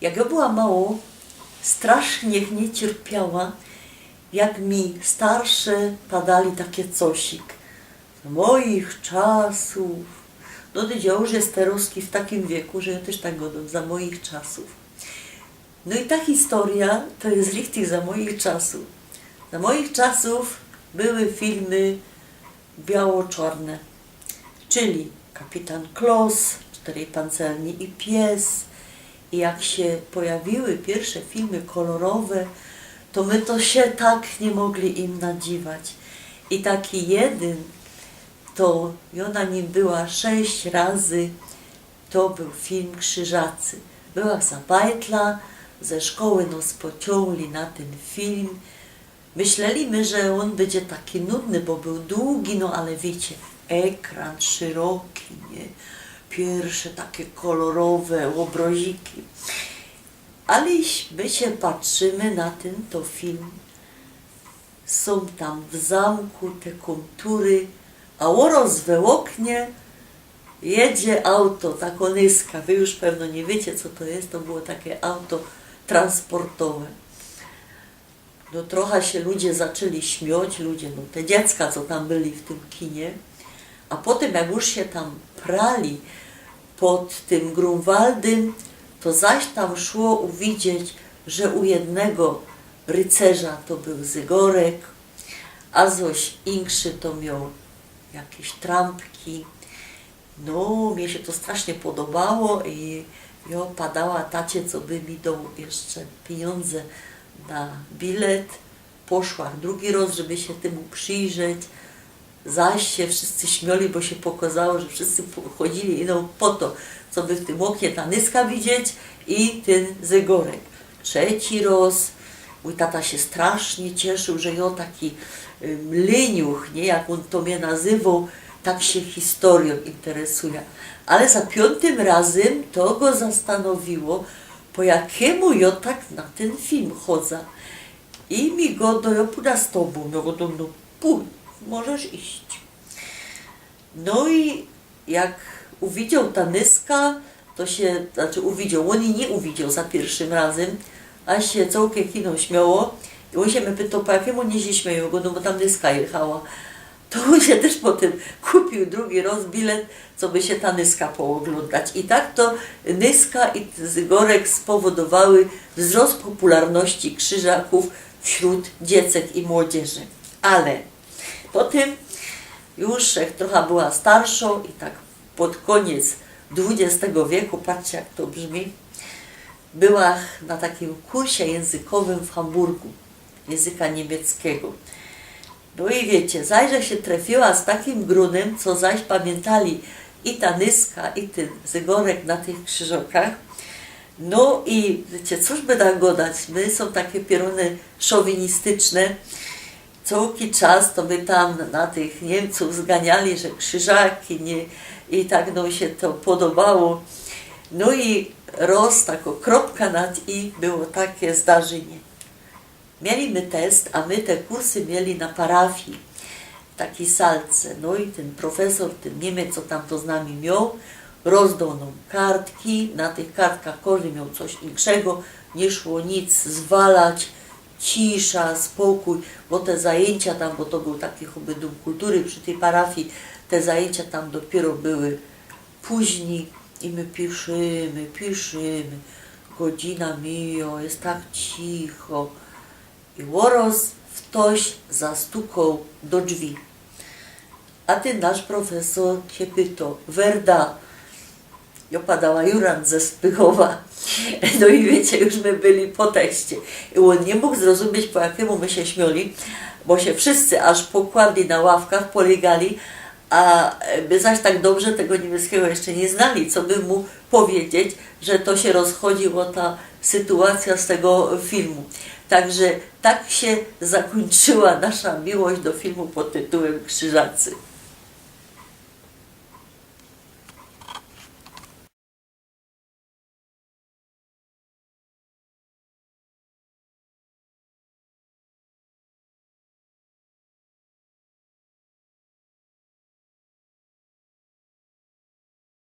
Jak ja była mało, strasznie mnie cierpiała, jak mi starsze padali takie cosik. Z moich czasów. No ty już jest Teruski w takim wieku, że ja też tak godam, za moich czasów. No i ta historia to jest richtig za moich czasów. Za moich czasów były filmy biało-czarne, czyli Kapitan Klos, Czterej Pancerni i Pies. I jak się pojawiły pierwsze filmy kolorowe, to my to się tak nie mogli im nadziwać. I taki jeden, to i ona nim była sześć razy, to był film Krzyżacy. Była Zabajtla, ze szkoły nos pociągli na ten film. Myśleliśmy, że on będzie taki nudny, bo był długi, no ale wiecie, ekran szeroki, nie? Pierwsze takie kolorowe obroziki. Ale my się patrzymy na ten to film. Są tam w zamku te kontury, a oroz w oknie jedzie auto, ta konyska. Wy już pewno nie wiecie, co to jest. To było takie auto transportowe. No trochę się ludzie zaczęli śmiać, ludzie, no te dziecka, co tam byli w tym kinie. A potem, jak już się tam prali pod tym Grunwaldem, to zaś tam szło uwidzieć, że u jednego rycerza to był Zygorek, a zoś Inkszy to miał jakieś trampki. No, mnie się to strasznie podobało i ja padała tacie, co by mi dał jeszcze pieniądze na bilet. Poszła drugi raz, żeby się temu przyjrzeć. Zaś się wszyscy śmiali, bo się pokazało, że wszyscy chodzili ino po to, co by w tym oknie ta nyska widzieć i ten zygorek. Trzeci raz mój tata się strasznie cieszył, że ja taki ym, leniuch, nie, jak on to mnie nazywał, tak się historią interesuje. Ale za piątym razem to go zastanowiło, po jakiemu ja tak na ten film chodzę. I mi go do pójdę z tobą. No do no pójdź, możesz iść. No i jak uwidział ta nyska, to się, znaczy uwidział, on i nie uwidział za pierwszym razem, a się całkiem kino śmiało. I on się mnie pytał, po jakiemu nie się śmieją go, no bo tam nyska jechała. To on się też potem kupił drugi raz bilet, co by się ta nyska pooglądać. I tak to nyska i Zygorek spowodowały wzrost popularności krzyżaków wśród dziecek i młodzieży. Ale potem już jak trochę była starszą i tak pod koniec XX wieku, patrzcie jak to brzmi, była na takim kursie językowym w Hamburgu, języka niemieckiego. No i wiecie, zajrze się trafiła z takim grunem, co zaś pamiętali i ta Nyska, i ten Zygorek na tych krzyżokach. No i wiecie, cóż by tak godać, my są takie pieruny szowinistyczne, cały czas to by tam na tych Niemców zganiali, że krzyżaki nie, i tak no się to podobało. No i roz, tako kropka nad i było takie zdarzenie. Mieliśmy test, a my te kursy mieli na parafii, w takiej salce. No i ten profesor, ten Niemiec, co tam to z nami miał, rozdał nam kartki, na tych kartkach każdy miał coś większego, nie szło nic zwalać, cisza, spokój, bo te zajęcia tam, bo to był taki chyba dom kultury przy tej parafii, te zajęcia tam dopiero były później i my piszymy, piszymy, godzina mija, jest tak cicho i łoros ktoś zastukał do drzwi. A ten nasz profesor się pytał, Werda, i opadała Jurand ze Spychowa. No i wiecie, już my byli po tekście. I on nie mógł zrozumieć, po jakiemu my się śmiali, bo się wszyscy aż pokładli na ławkach, polegali, a my zaś tak dobrze tego niemieckiego jeszcze nie znali, co by mu powiedzieć, że to się rozchodziła ta sytuacja z tego filmu. Także tak się zakończyła nasza miłość do filmu pod tytułem Krzyżacy.